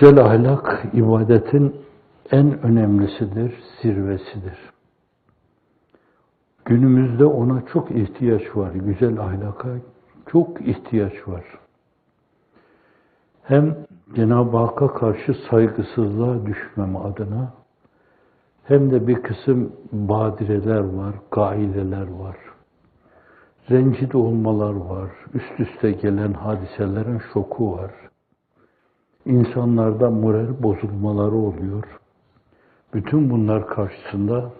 Güzel ahlak ibadetin en önemlisidir, zirvesidir. Günümüzde ona çok ihtiyaç var. Güzel ahlaka çok ihtiyaç var. Hem Cenab-ı Hakk'a karşı saygısızlığa düşmeme adına hem de bir kısım badireler var, gaileler var. Rencide olmalar var, üst üste gelen hadiselerin şoku var. İnsanlarda moral bozulmaları oluyor. Bütün bunlar karşısında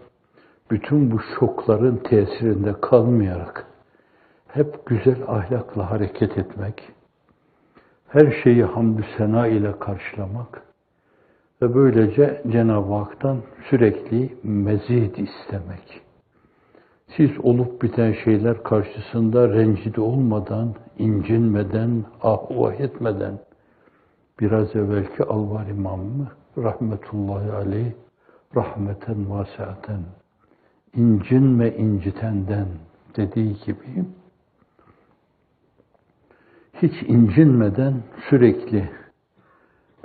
bütün bu şokların tesirinde kalmayarak hep güzel ahlakla hareket etmek, her şeyi hamdü sena ile karşılamak ve böylece Cenab-ı Hak'tan sürekli mezid istemek. Siz olup biten şeyler karşısında rencide olmadan, incinmeden, ahvah etmeden, biraz evvelki Alvar İmamı rahmetullahi aleyh rahmeten vasiaten incinme incitenden dediği gibi hiç incinmeden sürekli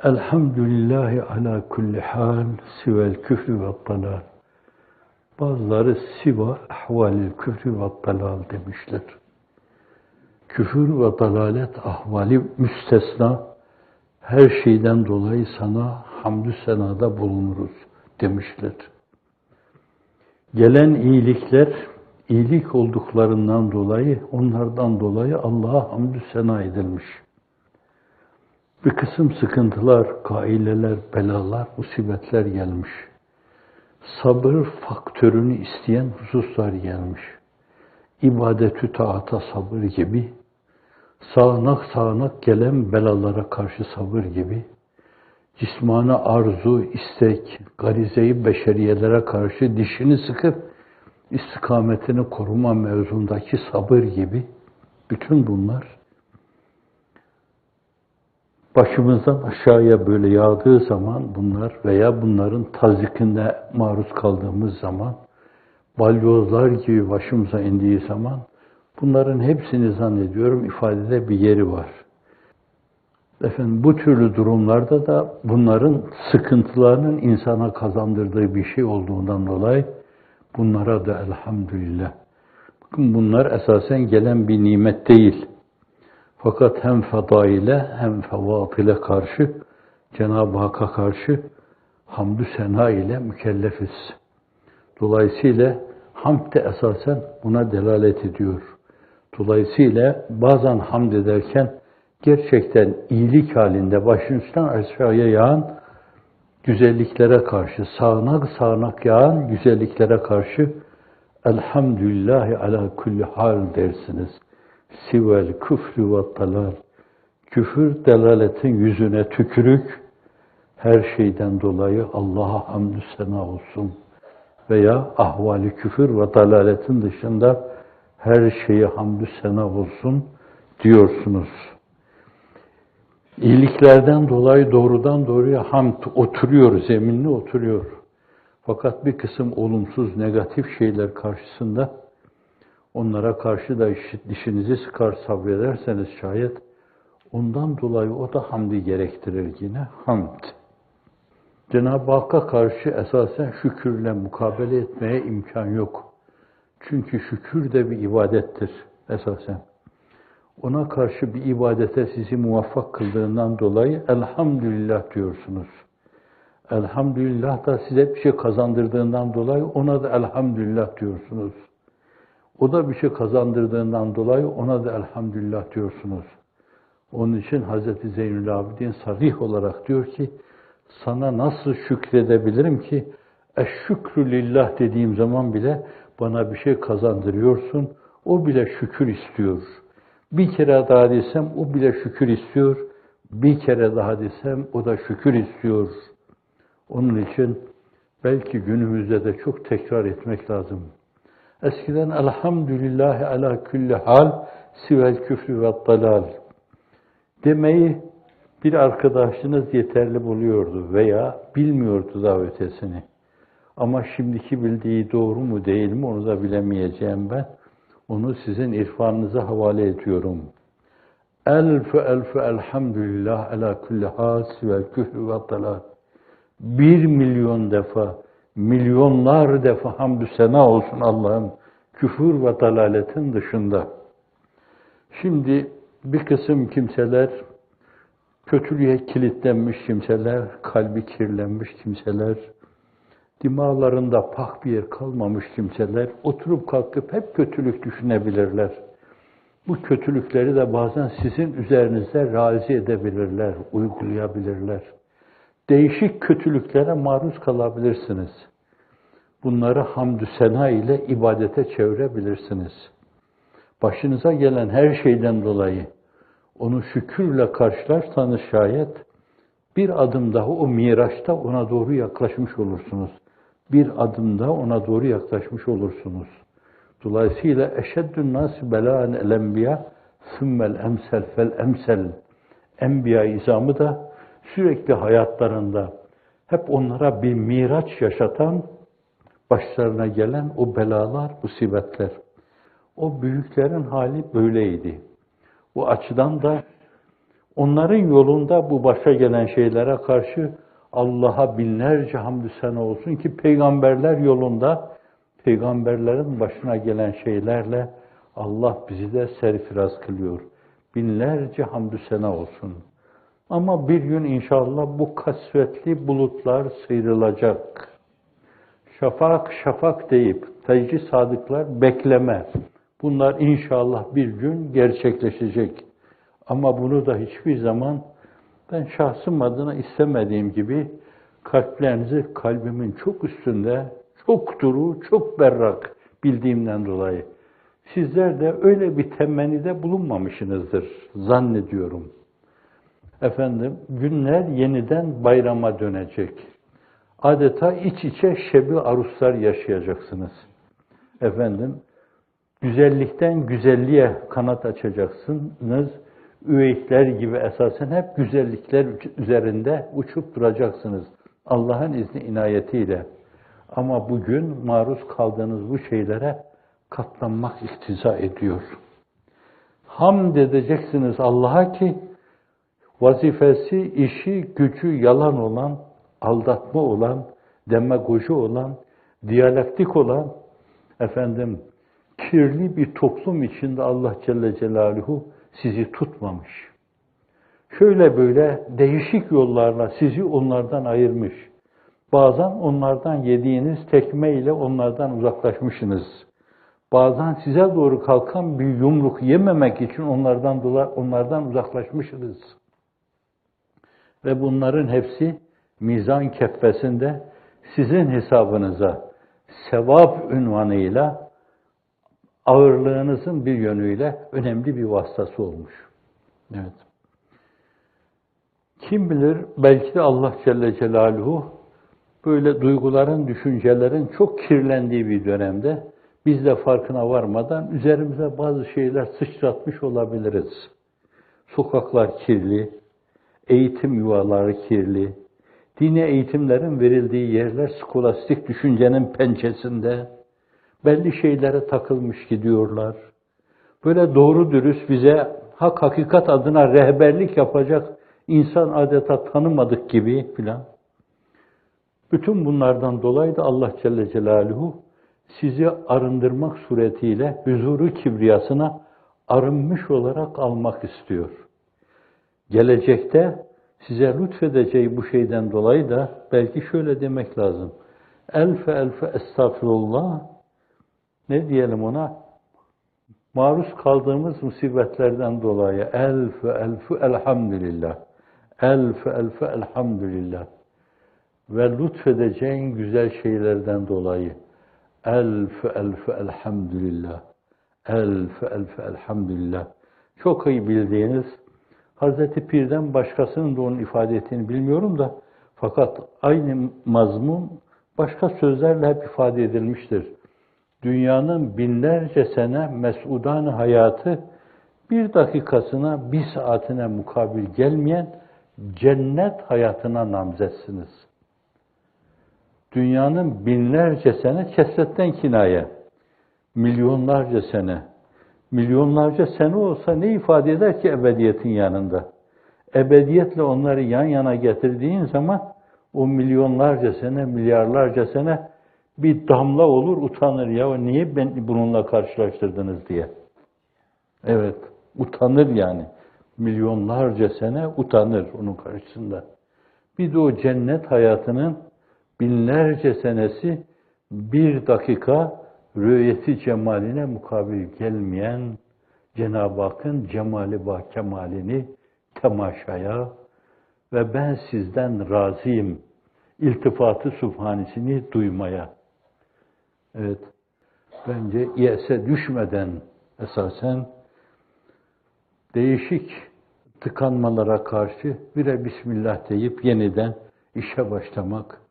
Elhamdülillahi ala kulli hal sivel küfrü ve dalal. Bazıları siva ahvalil küfrü ve dalal demişler. Küfür ve dalalet ahvali müstesna her şeyden dolayı sana hamdü senada bulunuruz demişler. Gelen iyilikler iyilik olduklarından dolayı, onlardan dolayı Allah'a hamdü sena edilmiş. Bir kısım sıkıntılar, gaileler, belalar, musibetler gelmiş. Sabır faktörünü isteyen hususlar gelmiş. İbadetü taata sabır gibi, sağanak sağanak gelen belalara karşı sabır gibi, cismana arzu, istek, garizeyi beşeriyelere karşı dişini sıkıp istikametini koruma mevzundaki sabır gibi bütün bunlar başımızdan aşağıya böyle yağdığı zaman bunlar veya bunların tazikinde maruz kaldığımız zaman balyozlar gibi başımıza indiği zaman bunların hepsini zannediyorum ifadede bir yeri var. Efendim bu türlü durumlarda da bunların sıkıntılarının insana kazandırdığı bir şey olduğundan dolayı bunlara da elhamdülillah. Bakın bunlar esasen gelen bir nimet değil. Fakat hem fadaile hem fevatile karşı Cenab-ı Hakk'a karşı hamdü sena ile mükellefiz. Dolayısıyla hamd de esasen buna delalet ediyor. Dolayısıyla bazen hamd ederken gerçekten iyilik halinde başın üstten aşağıya yağan güzelliklere karşı, sağanak sağanak yağan güzelliklere karşı Elhamdülillahi ala kulli hal dersiniz. Sivel küfrü ve dalal. Küfür delaletin yüzüne tükürük, her şeyden dolayı Allah'a hamdü sena olsun. Veya ahvali küfür ve dalaletin dışında her şeye hamdü sena olsun diyorsunuz. İyiliklerden dolayı doğrudan doğruya hamd oturuyor, zeminli oturuyor. Fakat bir kısım olumsuz, negatif şeyler karşısında onlara karşı da dişinizi sıkar sabrederseniz şayet ondan dolayı o da hamdi gerektirir yine hamd. Cenab-ı Hakk'a karşı esasen şükürle mukabele etmeye imkan yok. Çünkü şükür de bir ibadettir esasen ona karşı bir ibadete sizi muvaffak kıldığından dolayı elhamdülillah diyorsunuz. Elhamdülillah da size bir şey kazandırdığından dolayı ona da elhamdülillah diyorsunuz. O da bir şey kazandırdığından dolayı ona da elhamdülillah diyorsunuz. Onun için Hz. Zeynül Abidin sarih olarak diyor ki, sana nasıl şükredebilirim ki, eşşükrü lillah dediğim zaman bile bana bir şey kazandırıyorsun, o bile şükür istiyor.'' Bir kere daha desem o bile şükür istiyor. Bir kere daha desem o da şükür istiyor. Onun için belki günümüzde de çok tekrar etmek lazım. Eskiden elhamdülillah ala külli hal sivel küfrü ve dalal demeyi bir arkadaşınız yeterli buluyordu veya bilmiyordu da ötesini. Ama şimdiki bildiği doğru mu değil mi onu da bilemeyeceğim ben. Onu sizin irfanınıza havale ediyorum. Elfü elfü elhamdülillah ala kulli has ve küfü ve talat. Bir milyon defa, milyonlar defa hamdü sena olsun Allah'ım küfür ve dalaletin dışında. Şimdi bir kısım kimseler, kötülüğe kilitlenmiş kimseler, kalbi kirlenmiş kimseler, dimağlarında pak bir yer kalmamış kimseler oturup kalkıp hep kötülük düşünebilirler. Bu kötülükleri de bazen sizin üzerinizde razı edebilirler, uygulayabilirler. Değişik kötülüklere maruz kalabilirsiniz. Bunları hamdü sena ile ibadete çevirebilirsiniz. Başınıza gelen her şeyden dolayı onu şükürle karşılarsanız şayet bir adım daha o miraçta ona doğru yaklaşmış olursunuz. Bir adım daha ona doğru yaklaşmış olursunuz. Dolayısıyla eşeddün nâsi belâen el enbiya sümmel emsel fel emsel enbiya izamı da sürekli hayatlarında hep onlara bir miraç yaşatan başlarına gelen o belalar, musibetler. O büyüklerin hali böyleydi. Bu açıdan da onların yolunda bu başa gelen şeylere karşı Allah'a binlerce hamdü sena olsun ki peygamberler yolunda peygamberlerin başına gelen şeylerle Allah bizi de serfiraz kılıyor. Binlerce hamdü sena olsun. Ama bir gün inşallah bu kasvetli bulutlar sıyrılacak. Şafak şafak deyip tecri sadıklar bekleme. Bunlar inşallah bir gün gerçekleşecek. Ama bunu da hiçbir zaman ben şahsım adına istemediğim gibi kalplerinizi kalbimin çok üstünde, çok duru, çok berrak bildiğimden dolayı. Sizler de öyle bir temennide bulunmamışsınızdır zannediyorum. Efendim günler yeniden bayrama dönecek. Adeta iç içe şebi aruslar yaşayacaksınız. Efendim güzellikten güzelliğe kanat açacaksınız. Üveyikler gibi esasen hep güzellikler üzerinde uçup duracaksınız. Allah'ın izni inayetiyle. Ama bugün maruz kaldığınız bu şeylere katlanmak iktiza ediyor. Hamd edeceksiniz Allah'a ki vazifesi, işi, gücü yalan olan, aldatma olan, demagoji olan, diyalektik olan, efendim kirli bir toplum içinde Allah Celle Celaluhu sizi tutmamış. Şöyle böyle değişik yollarla sizi onlardan ayırmış. Bazen onlardan yediğiniz tekme ile onlardan uzaklaşmışsınız. Bazen size doğru kalkan bir yumruk yememek için onlardan dolayı onlardan uzaklaşmışsınız. Ve bunların hepsi mizan keffesinde sizin hesabınıza sevap ünvanıyla ağırlığınızın bir yönüyle önemli bir vasıtası olmuş. Evet. Kim bilir belki de Allah Celle Celaluhu böyle duyguların, düşüncelerin çok kirlendiği bir dönemde biz de farkına varmadan üzerimize bazı şeyler sıçratmış olabiliriz. Sokaklar kirli, eğitim yuvaları kirli, dini eğitimlerin verildiği yerler skolastik düşüncenin pençesinde, belli şeylere takılmış gidiyorlar. Böyle doğru dürüst bize hak hakikat adına rehberlik yapacak insan adeta tanımadık gibi filan. Bütün bunlardan dolayı da Allah Celle Celaluhu sizi arındırmak suretiyle huzuru kibriyasına arınmış olarak almak istiyor. Gelecekte size lütfedeceği bu şeyden dolayı da belki şöyle demek lazım. Elfe elfe estağfirullah ne diyelim ona? Maruz kaldığımız musibetlerden dolayı elfe elfe elhamdülillah. Elfe elfe elhamdülillah. Ve lütfedeceğin güzel şeylerden dolayı elfe elfe elhamdülillah. Elfe elfe elhamdülillah. Çok iyi bildiğiniz Hazreti Pir'den başkasının da onun ifade ettiğini bilmiyorum da fakat aynı mazmun başka sözlerle hep ifade edilmiştir. Dünyanın binlerce sene mesudan hayatı bir dakikasına, bir saatine mukabil gelmeyen cennet hayatına namzetsiniz. Dünyanın binlerce sene kesretten kinaye, milyonlarca sene, Milyonlarca sene olsa ne ifade eder ki ebediyetin yanında? Ebediyetle onları yan yana getirdiğin zaman o milyonlarca sene, milyarlarca sene bir damla olur utanır ya niye ben bununla karşılaştırdınız diye. Evet, utanır yani. Milyonlarca sene utanır onun karşısında. Bir de o cennet hayatının binlerce senesi bir dakika rüyeti cemaline mukabil gelmeyen Cenab-ı Hakk'ın cemali ba kemalini temaşaya ve ben sizden razıyım iltifatı subhanisini duymaya. Evet, bence iyese düşmeden esasen değişik tıkanmalara karşı bire Bismillah deyip yeniden işe başlamak.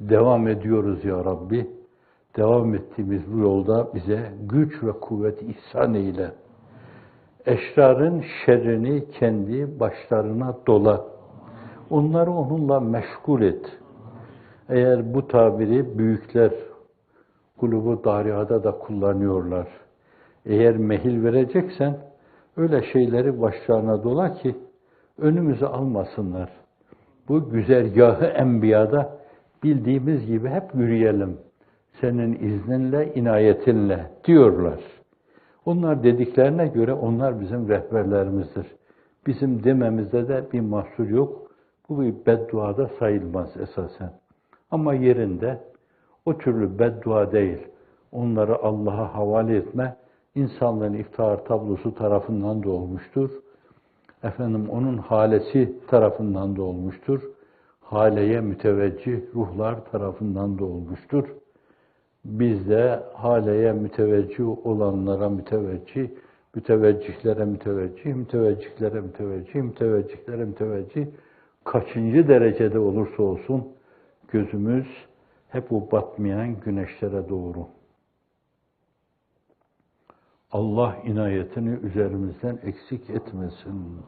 Devam ediyoruz ya Rabbi. Devam ettiğimiz bu yolda bize güç ve kuvvet ihsan eyle. Eşrarın şerrini kendi başlarına dola. Onları onunla meşgul et. Eğer bu tabiri büyükler kulubu darihada da kullanıyorlar. Eğer mehil vereceksen öyle şeyleri başlarına dola ki önümüzü almasınlar. Bu güzergahı enbiyada bildiğimiz gibi hep yürüyelim. Senin izninle, inayetinle diyorlar. Onlar dediklerine göre onlar bizim rehberlerimizdir. Bizim dememizde de bir mahsur yok. Bu bir bedduada sayılmaz esasen. Ama yerinde o türlü beddua değil. Onları Allah'a havale etme, insanlığın iftihar tablosu tarafından da olmuştur. Efendim onun halesi tarafından da olmuştur. Haleye müteveccih ruhlar tarafından da olmuştur. Biz de haleye müteveccih olanlara müteveccih, müteveccihlere müteveccih, müteveccihlere müteveccih, müteveccihlere müteveccih, kaçıncı derecede olursa olsun gözümüz hep o batmayan güneşlere doğru. Allah inayetini üzerimizden eksik etmesin.